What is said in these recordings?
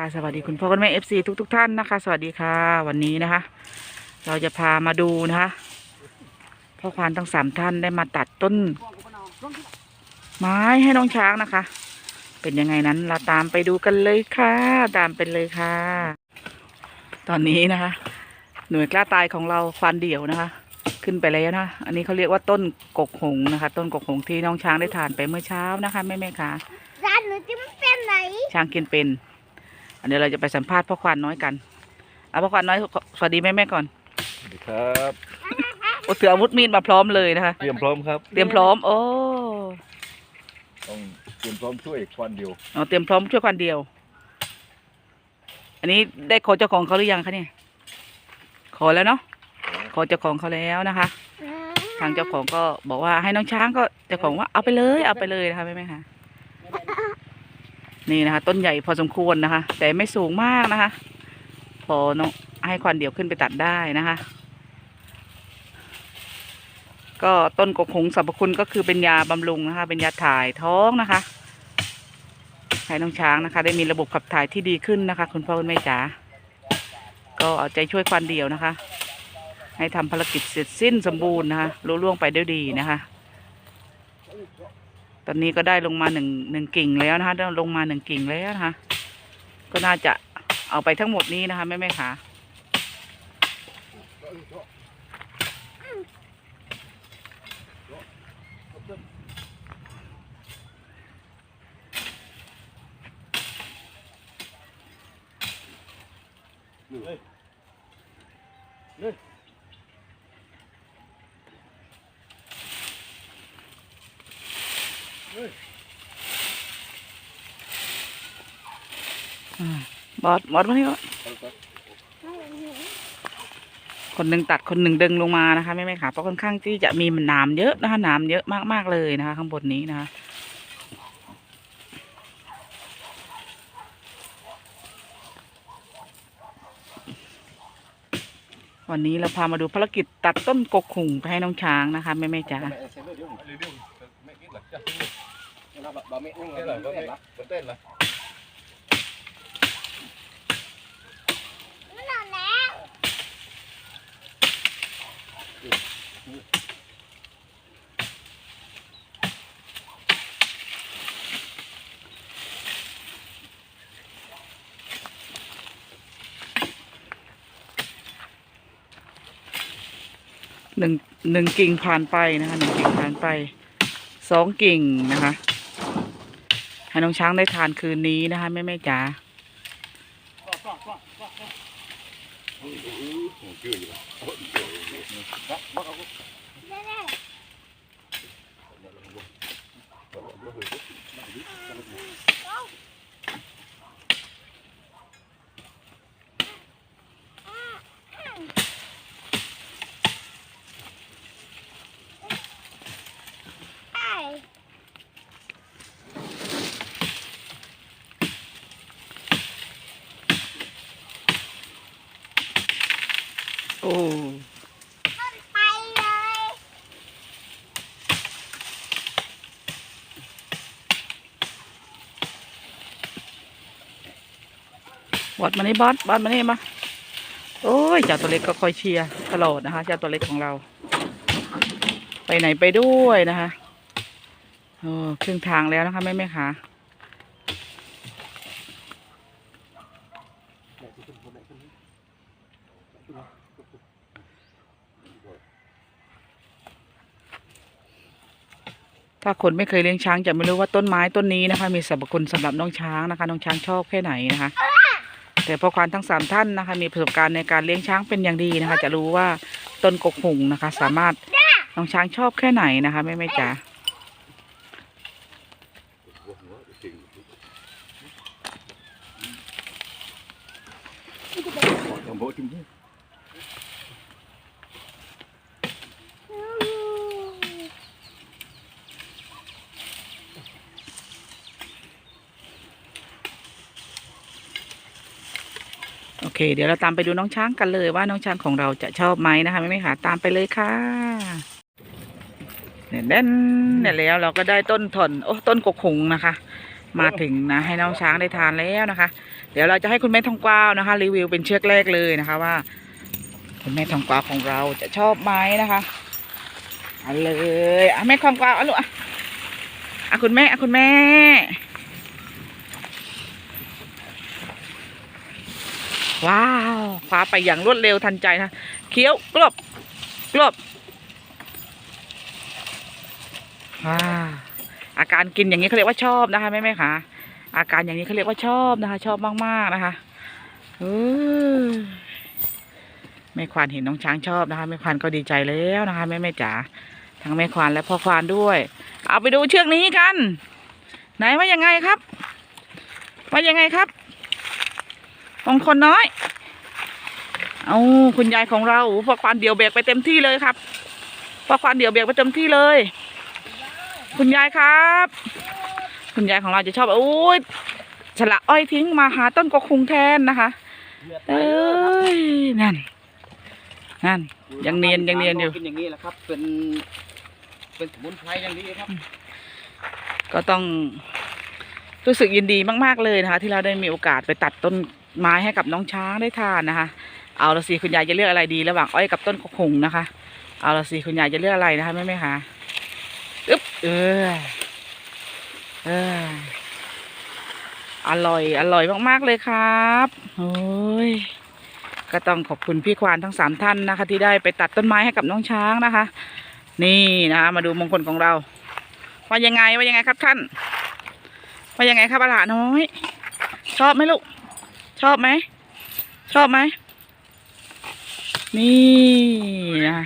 ค่ะสวัสดีคุณพ่อคุณแม่เอฟซีทุกทุกๆท่านนะคะ สวัสดีค่ะ วันนี้นะคะ เราจะพามาดูนะคะพ่อควานทั้งสามท่านได้มาตัดต้น ไม้ให้น้องช้างนะคะ เป็นยังไงนั้นเราตามไปดูกันเลยค่ะ ตามไปเลยค่ะ ตอนนี้นะคะ หน่วยกล้าตายของเราควานเดี่ยวนะคะ ขึ้นไปแล้วนะอันนี้เขาเรียกว่าต้นกกหงนะคะ ต้นกกหงที่น้องช้างได้ทานไปเมื่อเช้านะคะแม่แม่ๆค่ะร้านหนูจะไม่เป็นไหนช้างกินเป็น อันนี้เราจะไปสัมภาษณ์พ่อควานน้อยกัน เอาพ่อควานน้อยสวัสดีแม่แม่ๆก่อนสวัสดีครับโอ้ถืออาวุธมีดมาพร้อมเลยนะคะ เตรียมพร้อมครับ เตรียมพร้อม โอ้ต้องเตรียมพร้อมช่วยควันเดียวเอาเตรียมพร้อมช่วยควานเดียว อันนี้ได้ขอเจ้าของเขาหรือยังคะเนี่ย ขอแล้วเนาะ ขอเจ้าของเขาแล้วนะคะ ทางเจ้าของก็บอกว่าให้น้องช้างก็เจ้าของว่าเอาไปเลยเอาไปเลยนะคะแม่แม่ค่ะ นี่นะคะ ต้นใหญ่พอสมควรนะคะ แต่ไม่สูงมากนะคะ พอน้องให้ควันเดี่ยวขึ้นไปตัดได้นะคะ ก็ต้นกกหงสรรพคุณก็คือเป็นยาบำรุงนะคะ เป็นยาถ่ายท้องนะคะให้น้องช้างนะคะ ได้มีระบบขับถ่ายที่ดีขึ้นนะคะ คุณพ่อคุณแม่จ๋าก็เอาใจช่วยควันเดี่ยวนะคะ ให้ทำภารกิจเสร็จสิ้นสมบูรณ์นะคะรุ่ล่วงไปด้วยดีนะคะ ตอนนี้ก็ได้ลงมาหนึ่งหนึ่งกิ่งแล้วนะคะลงมาหนึ่งกิ่งแล้วนะคะ ก็น่าจะเอาไปทั้งหมดนี้นะคะแม่แม่ๆค่ะอ่า บอสบอสมานี่ก่อนคนหนึ่งตัดคนหนึ่งดึงลงมานะคะแม่แม่ค่ะเพราะค่อนข้างที่จะมีหนามเยอะนะคะหนามเยอะมากๆเลยนะคะ ข้างบนนี้นะคะวันนี้เราพามาดูภารกิจตัดต้นกกหุ่งไปให้น้องช้างนะคะแม่แม่จ๋าไม่ หนึ่งหนึ่งกิ่งผ่านไปนะคะหนึ่งกิ่งผ่านไปสองกิ่งนะคะให้น้องช้างได้ทานคืนนี้นะคะแม่แม่จ๋าแน่ๆใช่ โอ้ ไปเลย บอสมานี่บอสบอสมานี่มาโอ้ยเจ้าตัวเล็กก็คอยเชียร์ตลอดนะคะเจ้าตัวเล็กของเรา ไปไหนไปด้วยนะคะโอ้ครึ่งทางแล้วนะคะแม่แม่ค่ะถ้าคนไม่เคยเลี้ยงช้างจะไม่รู้ว่าต้นไม้ต้นนี้นะคะ มีสรรพคุณสำหรับน้องช้างนะคะ น้องช้างชอบแค่ไหนนะคะ แต่พ่อควานทั้งสามท่านนะคะ มีประสบการณ์ในการเลี้ยงช้างเป็นอย่างดีนะคะ จะรู้ว่าต้นกกหุ่งนะคะ สามารถน้องช้างชอบแค่ไหนนะคะแม่แม่จ๋าโอ เค เดี๋ยวเราตามไปดูน้องช้างกันเลยว่าน้องช้างของเราจะชอบไหมนะคะแม่แม่ค่ะตามไปเลยค่ะเนี่ยเด่นเนี่ยแล้วเราก็ได้ต้นถอนโอ้ต้นกกหงนะคะ มาถึงนะให้น้องช้างได้ทานแล้วนะคะ เดี๋ยวเราจะให้คุณแม่ทองกวาวนะคะ รีวิวเป็นเชือกแรกเลยนะคะว่า คุณแม่ทองกวาวของเราจะชอบไหมนะคะเอาเลยอะแม่ทองกวาวเอาลูกอะอะคุณแม่อะคุณแม่ ว้าวคว้าไปอย่างรวดเร็วทันใจนะเคี้ยวกรอบกรอบว้าอาการกินอย่างนี้เขาเรียกว่าชอบนะคะแม่แม่ค่ะ อาการอย่างนี้เขาเรียกว่าชอบนะคะ ชอบมากๆนะคะเออแม่ควานเห็นน้องช้างชอบนะคะแม่ควานก็ดีใจแล้วนะคะแม่แม่จ๋าทั้งแม่ควานและพ่อควานด้วย เอาไปดูเชือกนี้กัน ไหนว่ายังไงครับ ว่ายังไงครับ ของคนน้อย เอาคุณยายของเราพอควานเดี่ยวเบรกไปเต็มที่เลยครับพอควานเดี่ยวเบรกไปเต็มที่เลย คุณยายครับ คุณยายของเราจะชอบโอ้ยสละอ้อยทิ้งมาหาต้นกกคุงแทนนะคะเอ้ยนั่นนั่นยังเนียนยังเนียนอยู่กินอย่างนี้แหละครับ เป็นเป็นสมุนไพรอย่างนี้ครับ ก็ต้องรู้สึกยินดีมาก ๆ เลยนะคะ ที่เราได้มีโอกาสไปตัดต้น ไม้ให้กับน้องช้างได้ทานนะคะ เอาละสิคุณยายจะเลือกอะไรดีระหว่างอ้อยกับต้นกกหุงนะคะ เอาละสิคุณยายจะเลือกอะไรนะคะแม่แม่คะอึ๊บเออเอออร่อย อร่อยมากๆเลยครับโอ้ยก็ต้องขอบคุณพี่ควานทั้งสามท่านนะคะ ที่ได้ไปตัดต้นไม้ให้กับน้องช้างนะคะ นี่นะคะมาดูมงคลของเราว่ายังไงว่ายังไงครับท่านว่ายังไงครับอาหลาน้อย ชอบไหมลูก ชอบไหม ชอบไหม นี่นะ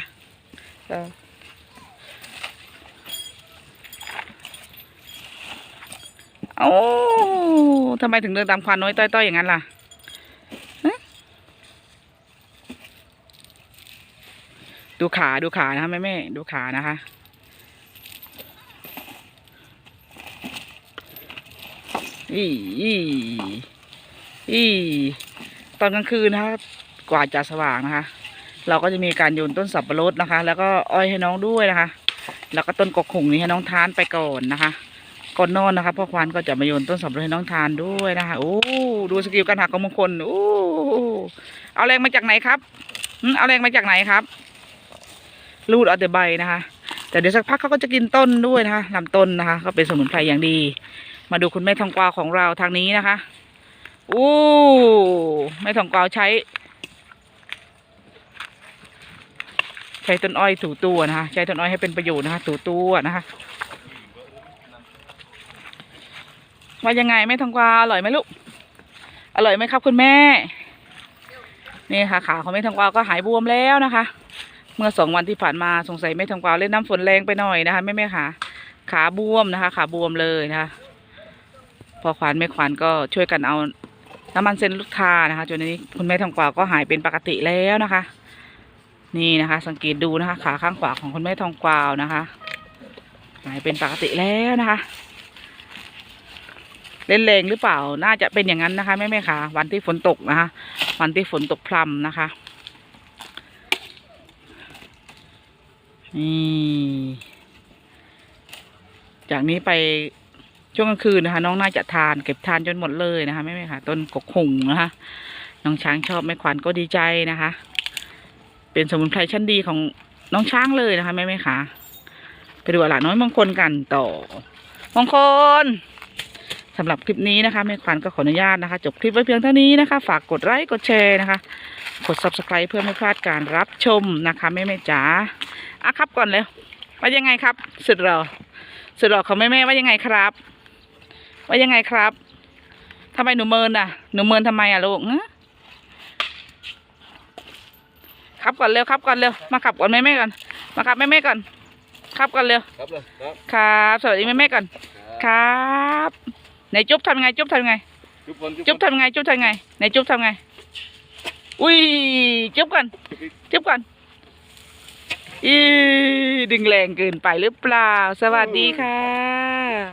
โอ้ทำไมถึงเดินตามควานน้อยต้อยๆอย่างนั้นล่ะดูขาดูขานะคะแม่แม่ดูขานะคะ อีอี อีตอนกลางคืนนะคะกว่าจะสว่างนะคะ เราก็จะมีการโยนต้นสับปะรดนะคะ แล้วก็อ้อยให้น้องด้วยนะคะ แล้วก็ต้นกกขุงนี้ให้น้องทานไปก่อนนะคะก่อนนอนนะคะพ่อควานก็จะมาโยนต้นสับปะรดให้น้องทานด้วยนะคะโอ้ดูสกิลการหักของมงคลโอ้เอาแรงมาจากไหนครับเอาแรงมาจากไหนครับรูดเอาแต่ใบนะคะ แต่เดี๋ยวสักพักเขาก็จะกินต้นด้วยนะคะลำต้นนะคะ ก็เป็นสมุนไพรอย่างดี มาดูคุณแม่ทองกวาวของเราทางนี้นะคะ อู้แม่ทองกาวใช้ ใช้ต้นอ้อยถูตัวนะคะ ใช้ต้นอ้อยให้เป็นประโยชน์นะคะถูตัวนะคะว่ายังไงแม่ทองกวาวอร่อยไหมลูก อร่อยไหมครับคุณแม่ นี่ค่ะขาของแม่ทองกวาวก็หายบวมแล้วนะคะ เมื่อสองวันที่ผ่านมาสงสัยแม่ทองกวาวเล่นน้ำฝนแรงไปหน่อยนะคะแม่แม่ขาขาบวมนะคะ ขาบวมเลยนะคะ พอขวานแม่ขวานก็ช่วยกันเอา น้ำมันเซนลูกทานะคะจนนี้คุณแม่ทองกวาวก็หายเป็นปกติแล้วนะคะ นี่นะคะ สังเกตดูนะคะ ขาข้างขวาของคุณแม่ทองกวาวนะคะ หายเป็นปกติแล้วนะคะ เล่นแรงหรือเปล่าน่าจะเป็นอย่างนั้นนะคะแม่แม่ค่ะวันที่ฝนตกนะคะ วันที่ฝนตกพรำนะคะนี่จากนี้ไป ช่วงกลางคืนนะคะ น้องน่าจะทานเก็บทานจนหมดเลยนะคะแม่แม่ค่ะ ต้นกกหุงนะคะ น้องช้างชอบแม่ขวัญก็ดีใจนะคะ เป็นสมุนไพรชั้นดีของน้องช้างเลยนะคะแม่แม่ค่ะไปดูหลานน้อยมงคลกันต่อมงคลสำหรับคลิปนี้นะคะแม่ขวัญก็ขออนุญาตนะคะ จบคลิปไว้เพียงเท่านี้นะคะ ฝากกดไลค์กดแชร์นะคะ กด subscribe เพื่อไม่พลาดการรับชมนะคะแม่แม่จ๋าอะครับก่อนเลยว่ายังไงครับ สุดรอสุดรอของแม่แม่ว่ายังไงครับ ว่ายังไงครับทำไมหนูเมินอะ หนูเมินทำไมอะลูกฮะขับก่อนเร็วขับก่อนเร็ว มาขับก่อนแม่แม่ก่อน มาขับแม่แม่ก่อนขับก่อนเร็วครับเลยครับครับ สวัสดีแม่แม่ก่อน ครับไหนจุ๊บทำยังไง จุ๊บทำยังไง จุ๊บก่อนจุ๊บทำยังไง จุ๊บทำยังไงไหนจุ๊บทำยังไง อุ้ย จุ๊บก่อน จุ๊บก่อนอีดึงแรงเกินไปหรือเปล่า สวัสดีค่ะ